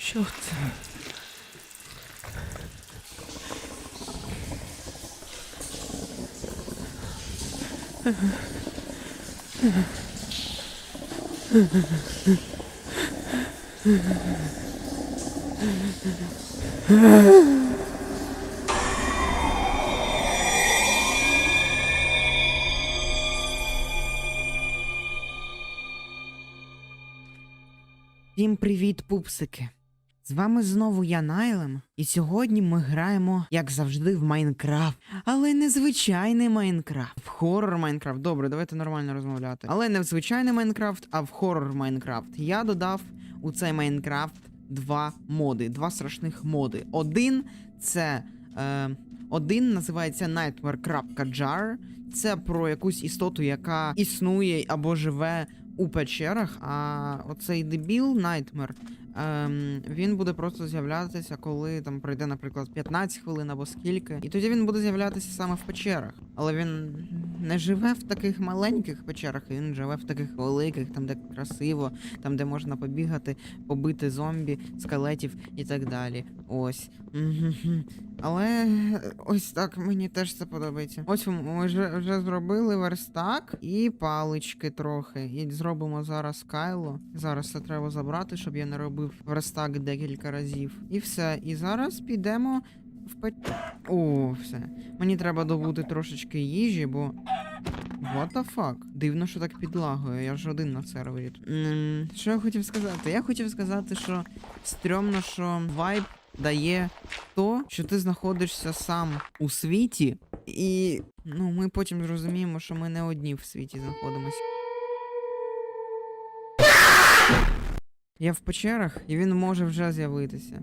Що це? Всім привіт, пупсики! З вами знову я Найлем, і сьогодні ми граємо, як завжди, в Майнкрафт. Але не звичайний Майнкрафт. В хоррор Майнкрафт. Добре, давайте нормально розмовляти. Але не в звичайний Майнкрафт, а в хоррор Майнкрафт. Я додав у цей Майнкрафт два моди, два страшних моди. Один це. Е, один називається Nightmare.jar. Це про якусь істоту, яка існує або живе у печерах, а оцей дебіл Найтмер, ем, він буде просто з'являтися, коли там пройде, наприклад, 15 хвилин або скільки. І тоді він буде з'являтися саме в печерах. Але він не живе в таких маленьких печерах, він живе в таких великих, там де красиво, там де можна побігати, побити зомбі, скелетів і так далі. Ось. Але ось так мені теж це подобається. Ось ми вже, вже зробили верстак і палички трохи. І зробимо зараз кайло. Зараз це треба забрати, щоб я не робив верстак декілька разів. І все. І зараз підемо в печ... О, все. Мені треба добути трошечки їжі, бо. What the fuck? Дивно, що так підлагує, я ж один на сервері. М, Що я хотів сказати? Я хотів сказати, що стрьомно, що вайб дає то, що ти знаходишся сам у світі, і ну, ми потім зрозуміємо, що ми не одні в світі знаходимося. Я в печерах, і він може вже з'явитися.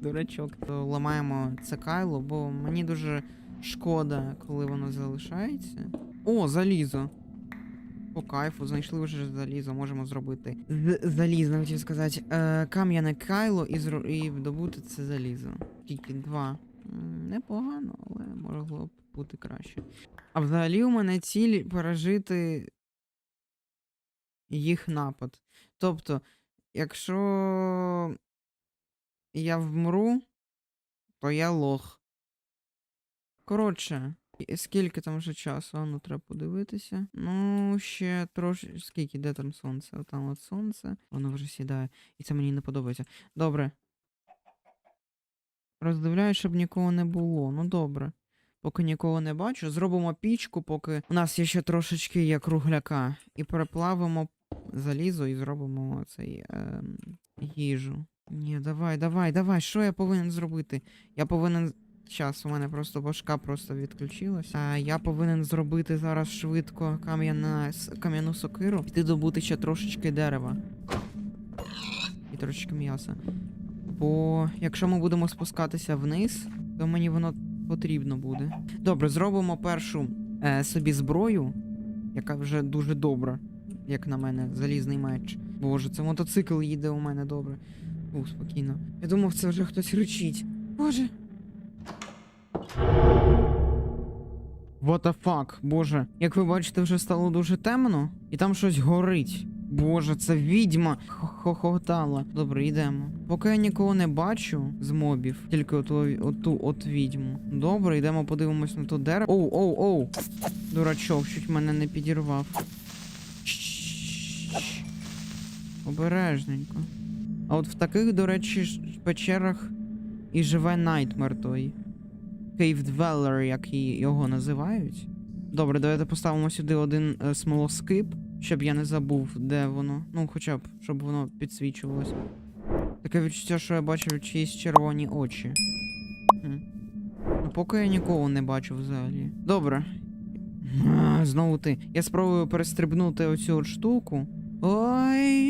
Дурачок. Ламаємо це кайло, бо мені дуже шкода, коли воно залишається. О, залізо. По кайфу, знайшли вже залізо, можемо зробити. З- залізно, хотів сказати. Е, кам'яне кайло і, зро... і добути це залізо. Тільки два. Непогано, але могло б бути краще. А взагалі у мене ціль пережити їх напад. Тобто, якщо я вмру, то я лох. Коротше, скільки там вже часу? Ну треба подивитися. Ну, ще трошки. Скільки, де там сонце? Отам от сонце. Воно вже сідає. І це мені не подобається. Добре. Роздивляю, щоб нікого не було. Ну добре. Поки нікого не бачу, зробимо пічку, поки у нас є ще трошечки є кругляка. І переплавимо залізо і зробимо цей ем, їжу. Ні, давай, давай, давай. Що я повинен зробити? Я повинен. Щас, у мене просто башка просто відключилась. А я повинен зробити зараз швидко кам'яну сокиру, піти добути ще трошечки дерева. І трошечки м'яса. Бо якщо ми будемо спускатися вниз, то мені воно потрібно буде. Добре, зробимо першу е, собі зброю, яка вже дуже добра, як на мене, залізний меч. Боже, це мотоцикл їде у мене добре. Фу, спокійно. Я думав, це вже хтось речить. Боже. What the fuck, боже. Як ви бачите, вже стало дуже темно, і там щось горить. Боже, це відьма хохотала. Добре, йдемо. Поки я нікого не бачу з мобів, тільки оту, оту от відьму. Добре, йдемо подивимось на то дерево. Оу, оу, оу. Дурачок, чуть мене не підірвав. Обережненько. А от в таких, до речі, печерах і живе Найтмер той. Dweller, як його називають. Добре, давайте поставимо сюди один е, смолоскип, щоб я не забув, де воно. Ну, хоча б, щоб воно підсвічувалось. Таке відчуття, що я бачив чиїсь червоні очі. Хм. Ну, поки я нікого не бачу взагалі. Добре. А, знову ти. Я спробую перестрибнути оцю от штуку. Ой.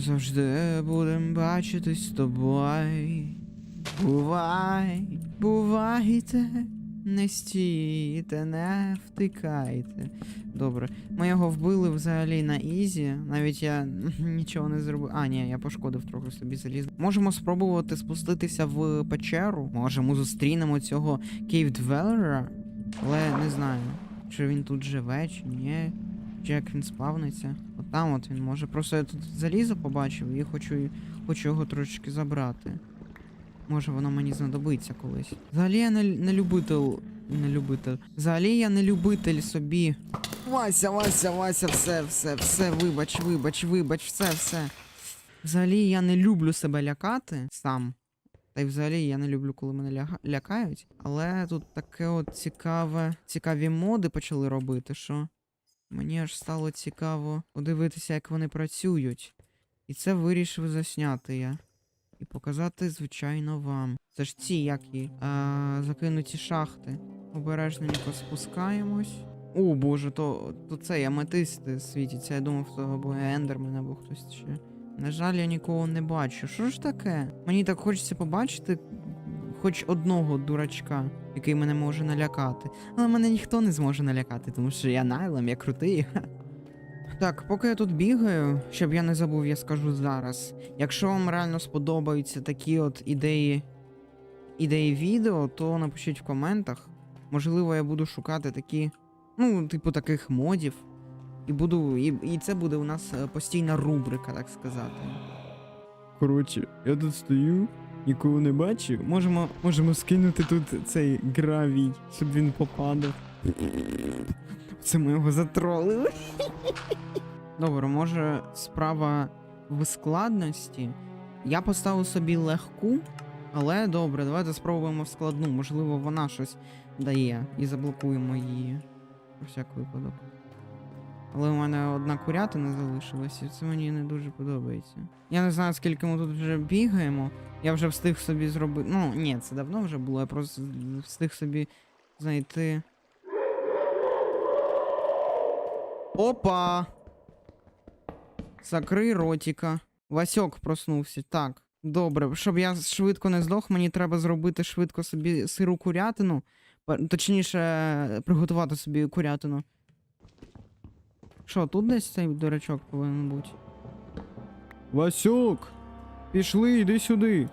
Завжди будемо бачитись з тобою. Бувай, бувайте, не стійте, не втикайте. Добре. Ми його вбили взагалі на ізі. Навіть я нічого не зробив. А, ні, я пошкодив трохи собі заліз. Можемо спробувати спуститися в печеру. Може, ми зустрінемо цього кейв-двелера, але не знаю. чи він тут живе, чи ні. Як він спавниться. От там от він може. Просто я тут залізо побачив і хочу, хочу його трошечки забрати. Може воно мені знадобиться колись. Взагалі я не, не любитель. Не любитель. Взагалі я не любитель собі. Вася, Вася, Вася, все, все, все, вибач, вибач, вибач, все, все. Взагалі я не люблю себе лякати сам. Та й взагалі я не люблю, коли мене лякають. Але тут таке от цікаве, цікаві моди почали робити, що мені аж стало цікаво подивитися, як вони працюють. І це вирішив засняти я. І показати, звичайно, вам. Це ж ці які а, закинуті шахти. Обережненько спускаємось. О, боже, то, то це аметисти світяться. Я думав, то або ендермен, або хтось ще. На жаль, я нікого не бачу. Що ж таке? Мені так хочеться побачити хоч одного дурачка, який мене може налякати. Але мене ніхто не зможе налякати, тому що я найлем, я крутий. Так, поки я тут бігаю, щоб я не забув, я скажу зараз. Якщо вам реально сподобаються такі от ідеї, ідеї відео, то напишіть в коментах. Можливо, я буду шукати такі, ну, типу таких модів. І буду. І, і це буде у нас е, постійна рубрика, так сказати. Коротше, я тут стою, нікого не бачу. Можемо, можемо скинути тут цей гравій, щоб він попадав. Це ми його затролили. Добре, може справа в складності. Я поставив собі легку, але добре, давайте спробуємо в складну. Можливо, вона щось дає і заблокуємо її. Про всяк випадок. Але у мене одна курятина залишилась, і це мені не дуже подобається. Я не знаю, скільки ми тут вже бігаємо. Я вже встиг собі зробити. Ну, ні, це давно вже було, я просто встиг собі знайти. Опа! Закрий ротика. Васьок проснувся. Так. Добре, щоб я швидко не здох, мені треба зробити швидко собі сиру курятину. Точніше, приготувати собі курятину. Що, тут десь цей дурачок повинен бути? Васьок! Пішли, йди сюди.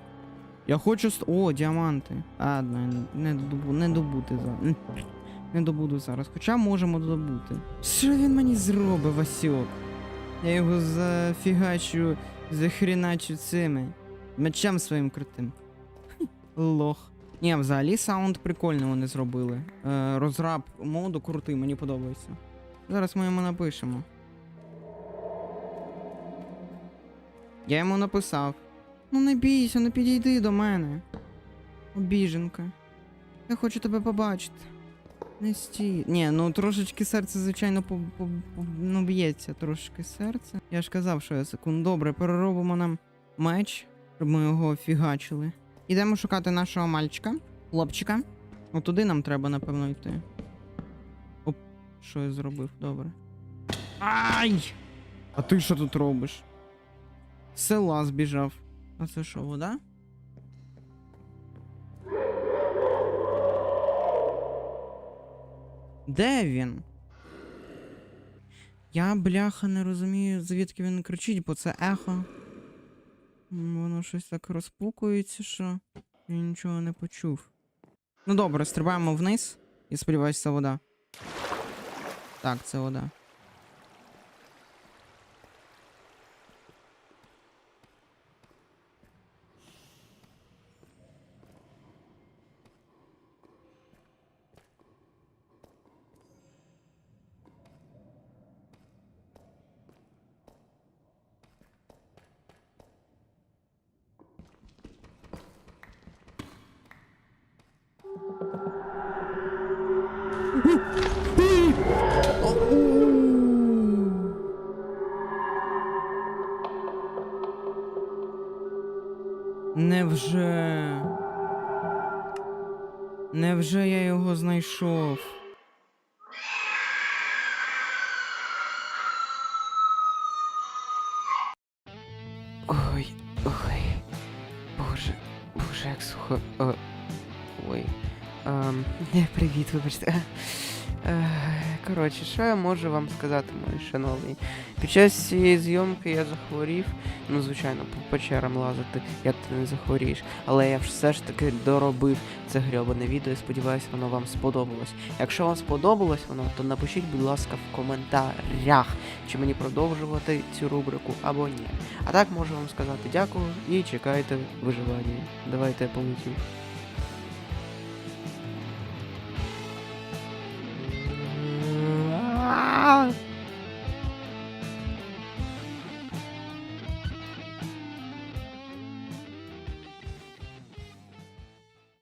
Я хочу. ст- О, діаманти. Ладно, не, добу... не добути зараз. Не добуду зараз. Хоча можемо добути. Що він мені зробить, Васьок? Я його зафігачу, захріначу цими. Мечем своїм крутим. Лох. Ні, взагалі саунд прикольний вони зробили. Е, розраб моду крутий, мені подобається. Зараз ми йому напишемо. Я йому написав. Ну не бійся, не підійди до мене. Обіженка. Я хочу тебе побачити. Не стій. Ні, ну трошечки серце, звичайно, по, по, по, ну, б'ється трошки серце. Я ж казав, що я секунд. Добре, переробимо нам меч, щоб ми його фігачили. Ідемо шукати нашого мальчика, хлопчика. Отуди нам треба, напевно, йти. Що я зробив, добре. Ай! А ти що тут робиш? З села збіжав. А це що, вода? Де він? Я, бляха, не розумію, звідки він кричить, бо це ехо. Воно щось так розпукується, що я нічого не почув. Ну добре, стрибаємо вниз. І сподіваюся, вода. Так, це вода. Невже я його знайшов? Ой, ой. Боже, боже, як сухо. Ой. Ем, привіт, вибачте. Коротше, що я можу вам сказати, мої шановні? Під час цієї зйомки я захворів. Ну, звичайно, по печерам лазити, як ти не захворієш. Але я все ж таки доробив це грьобане відео і сподіваюся, воно вам сподобалось. Якщо вам сподобалось воно, то напишіть, будь ласка, в коментарях, чи мені продовжувати цю рубрику або ні. А так можу вам сказати дякую і чекайте виживання. Давайте я полетів.